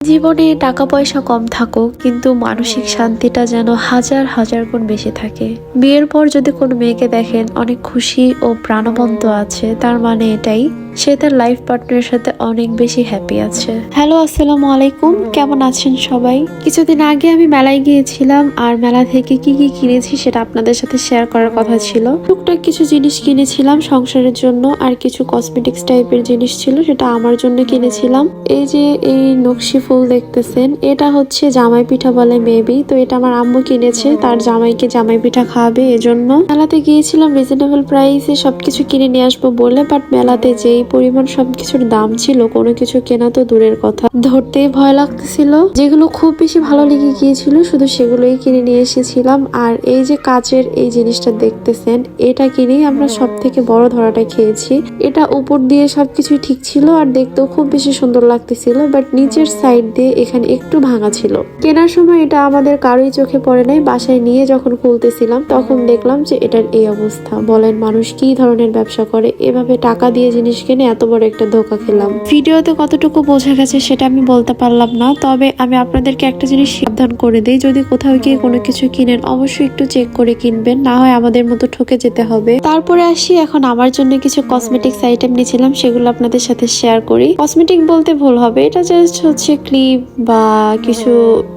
জীবনে টাকা পয়সা কম থাকুক, কিন্তু মানসিক শান্তিটা যেন হাজার হাজার গুণ বেশি থাকে। বিয়ের পর যদি কোনো মেয়েকে দেখেন, অনেক খুশি ও প্রাণবন্ত আছে, তার মানে এটাই সে তার লাইফ পার্টনারের সাথে অনেক বেশি হ্যাপি আছে। হ্যালো আসসালামু আলাইকুম। কেমন আছেন সবাই? কিছুদিন আগে আমি মেলায় গিয়েছিলাম আর মেলা থেকে কি কি কিনেছি সেটা আপনাদের সাথে শেয়ার করার কথা ছিল। টুকটাক কিছু জিনিস কিনেছিলাম সংসারের জন্য আর কিছু কসমেটিক্স টাইপের জিনিস ছিল সেটা আমার জন্য কিনেছিলাম। এই যে এই নকশি ফুল দেখতেছেন এটা হচ্ছে জামাই পিঠা বলে মেবি তো এটা আমার আম্মু কিনেছে তার জামাইকে জামাই পিঠা খাওয়াবে এজন্য। মেলাতে গিয়েছিলাম রিজনেবল প্রাইসে সবকিছু কিনে নিয়ে আসব বলে বাট মেলাতে যেই পরিমাণ সবকিছুর দাম ছিল, কোনো কিছু কেনা তো দূরের কথা। ধরতেই ভয় লাগতেছিল যেগুলো খুব বেশি ভালো লেগে গিয়েছিল, শুধু সেগুলোই কিনে নিয়ে এসেছিলাম। আর এই যে কাচের এই জিনিসটা দেখতেছেন, এটা কিনেই আমরা সব থেকে বড় ধরাটা খেয়েছি। এটা উপর দিয়ে সবকিছু ঠিক ছিল আর দেখতেও খুব বেশি সুন্দর লাগতেছিল, বাট নিচের সাইড দিয়ে এখানে একটু ভাঙা ছিল। কেনার সময় এটা আমাদের কারোই চোখে পড়ে নাই। বাসায় নিয়ে যখন খুলতেছিলাম, তখন দেখলাম যে এটার এই অবস্থা। বলেন মানুষ কি ধরনের ব্যবসা করে? এভাবে টাকা দিয়ে জিনিস কিনে এত বড় একটা ধোকা খেলাম। ভিডিওতে কতটুকু বোঝা গেছে সেটা আমি বলতে পারলাম না, তবে আমি আপনাদেরকে একটা জিনিস সাবধান করে দিই, যদি কোথাও গিয়ে কোনো কিছু কিনেন, অবশ্যই একটু চেক করে কিনবেন, না হয় আমাদের মতো ঠকে যেতে হবে। তারপরে আসি, এখন আমার জন্য কিছু কসমেটিক্স আইটেম নিয়েছিলাম, সেগুলো আপনাদের সাথে শেয়ার করি। কসমেটিক বলতে ভুল হবে, এটা জাস্ট হচ্ছে ক্লিপ বা কিছু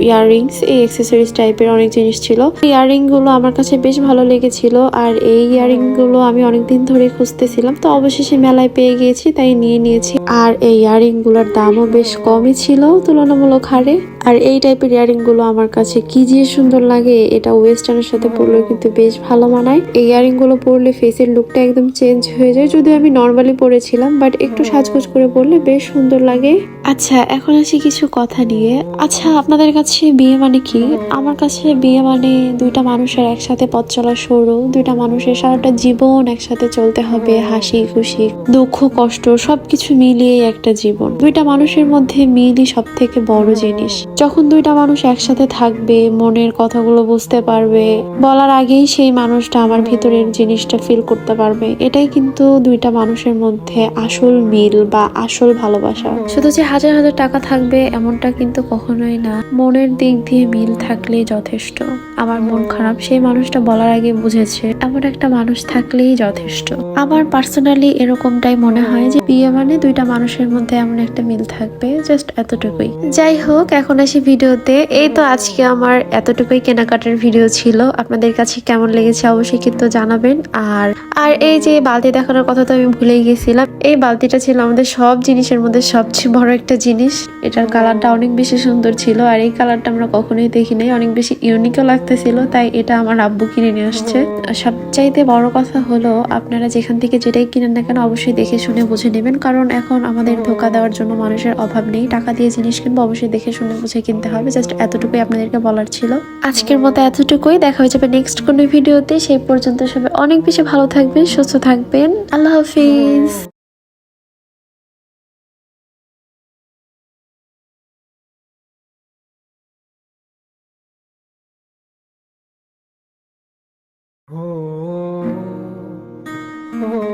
ইয়াররিংস এই অ্যাক্সেসরিজ টাইপের অনেক জিনিস ছিল। ইয়াররিংগুলো আমার কাছে বেশ ভালো লেগেছিল, আর এই ইয়াররিংগুলো আমি অনেকদিন ধরে খুঁজতেছিলাম, তো অবশেষে মেলায় পেয়ে গিয়েছি তাই নিয়ে নিয়েছি। আর এই ইয়াররিংগুলোর দামও বেশ কমই ছিল তুলনামূলক হারে। আর এই টাইপের ইয়াররিংগুলো আমার কাছে কি যে সুন্দর লাগে, এটা ওয়েস্টার্নের সাথে পরলে কিন্তু বেশ ভালো মানায়। এই ইয়াররিংগুলো পরলে ফেসের লুকটা একদম চেঞ্জ হয়ে যায়, যদিও আমি নর্মালি পরেছিলাম বাট একটু সাজগোজ করে পরলে বেশ সুন্দর লাগে। আচ্ছা এখন আসি কিছু কথা নিয়ে। আচ্ছা আপনাদের কাছে বিয়ে মানে কি? আমার কাছে বিয়ে মানে দুইটা মানুষের একসাথে পথ চলা সরু দুইটা মানুষের সারাটা জীবন একসাথে চলতে হবে, হাসি, খুশি, দুঃখ, কষ্ট, সবকিছু মিলিয়ে একটা জীবন। দুইটা মানুষের মধ্যে মিলই সব থেকে বড় জিনিস। যখন দুইটা মানুষ একসাথে থাকবে, মনের কথাগুলো বুঝতে পারবে, বলার আগেই সেই মানুষটা আমার ভিতরের জিনিসটা ফিল করতে পারবে। এটাই কিন্তু দুইটা মানুষের মধ্যে আসল মিল বা আসল ভালোবাসা। শুধু যে হাজার হাজার টাকা থাকবে, এমনটা কিন্তু কখনোই না। মনের দিক দিয়ে মিল থাকলেই যথেষ্ট। আমার মন খারাপ, সেই মানুষটা বলার আগে বুঝেছে, এমন একটা মানুষ থাকলেই যথেষ্ট। আমার পার্সোনালি এরকমটাই মনে হয় যে বিয়ে মানে দুইটা মানুষের মধ্যে এমন একটা মিল থাকবে জাস্ট এতটুকুই। যাই হোক, এখন আসি ভিডিওতে। এই তো আজকে আমার এতটুকুই কেনাকাটার ভিডিও ছিল। আপনাদের কাছে কেমন লেগেছে অবশ্যই কিন্তু জানাবেন। আর আর এই যে বালতি দেখানোর কথা তো আমি ভুলেই গেছিলাম। এই বালতিটা ছিল আমাদের সব জিনিসের মধ্যে সবচেয়ে বড় একটা জিনিস। এটার কালারটা অনেক বেশি সুন্দর ছিল। আর এই কালারটা আমরা কখনোই দেখি নাই অনেক বেশি ইউনিকও লাগতেছিল। তাই এটা আমার আব্বু কিনে নিয়ে আসছে। সবচাইতে বড় কথা হলো, আপনারা যেখান থেকে যেটাই কিনেন না কেন অবশ্যই দেখে শুনে বুঝে নেবেন। কারণ এখন আমাদের ধোকা দেওয়ার জন্য মানুষের অভাব নেই। টাকা দিয়ে জিনিস কিনবো, অবশ্যই দেখে শুনে বুঝে কিনতে হবে। জাস্ট এতটুকুই আপনাদেরকে বলার ছিল। আজকের মতো এতটুকুই। দেখা হয়ে যাবে নেক্সট কোনো ভিডিওতে। সেই পর্যন্ত সবাই অনেক বেশি ভালো থাকবেন সুস্থ থাকবেন। আল্লাহ হাফিজ। हो हो